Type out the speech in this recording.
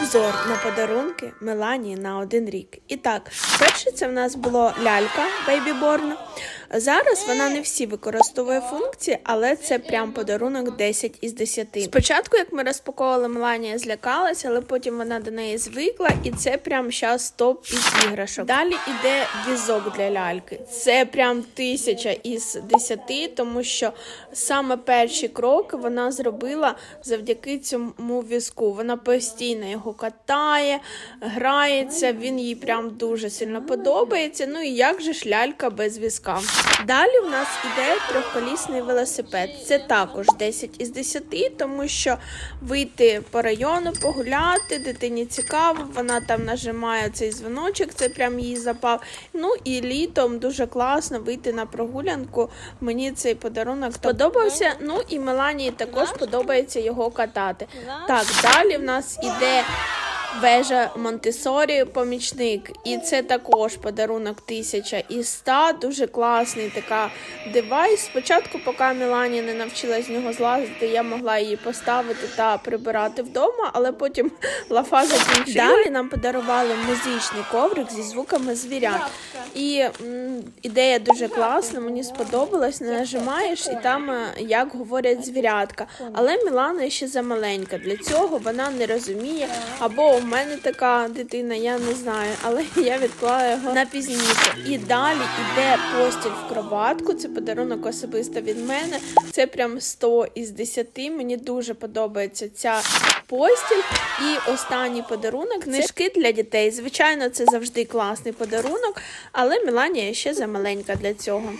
Обзор на подарунки Меланії на один рік. І так, перше це в нас було лялька Born. Зараз вона не всі використовує функції, але це прям подарунок 10 із 10. Спочатку, як ми розпаковували, Меланія злякалася, але потім вона до неї звикла, і це прям щас топ із іграшок. Далі іде візок для ляльки. Це прям тисяча із 10, тому що саме перші кроки вона зробила завдяки цьому візку. Вона постійно його катає, грається, він їй прям дуже сильно подобається. Ну і як же ж лялька без візка? Далі у нас іде трьохколісний велосипед. Це також 10 із 10, тому що вийти по району, погуляти, дитині цікаво, вона там нажимає цей дзвіночок, це прям їй запав. Ну і літом дуже класно вийти на прогулянку. Мені цей подарунок сподобався. Ну і Меланії також подобається його катати. Так, далі в нас іде. Bye. Вежа Монтесорі помічник, і це також подарунок 1000 із 100. Дуже класний така девайс. Спочатку, поки Мілані не навчилась з нього злазити, я могла її поставити та прибирати вдома, але потім лафа закінчилась. Далі нам подарували музичний коврик зі звуками звірят. І м, ідея дуже класна, мені сподобалась. Не нажимаєш, і там е, як говорять звірятка. Але Мілана ще замаленька. Для цього вона не розуміє. Або мене така дитина, я не знаю, але я відклала його на пізніше. І далі йде постіль в кроватку. Це подарунок особисто від мене. Це прям 100 із 10. Мені дуже подобається ця постіль. І останній подарунок книжки для дітей. Звичайно, це завжди класний подарунок, але Меланія ще замаленька для цього.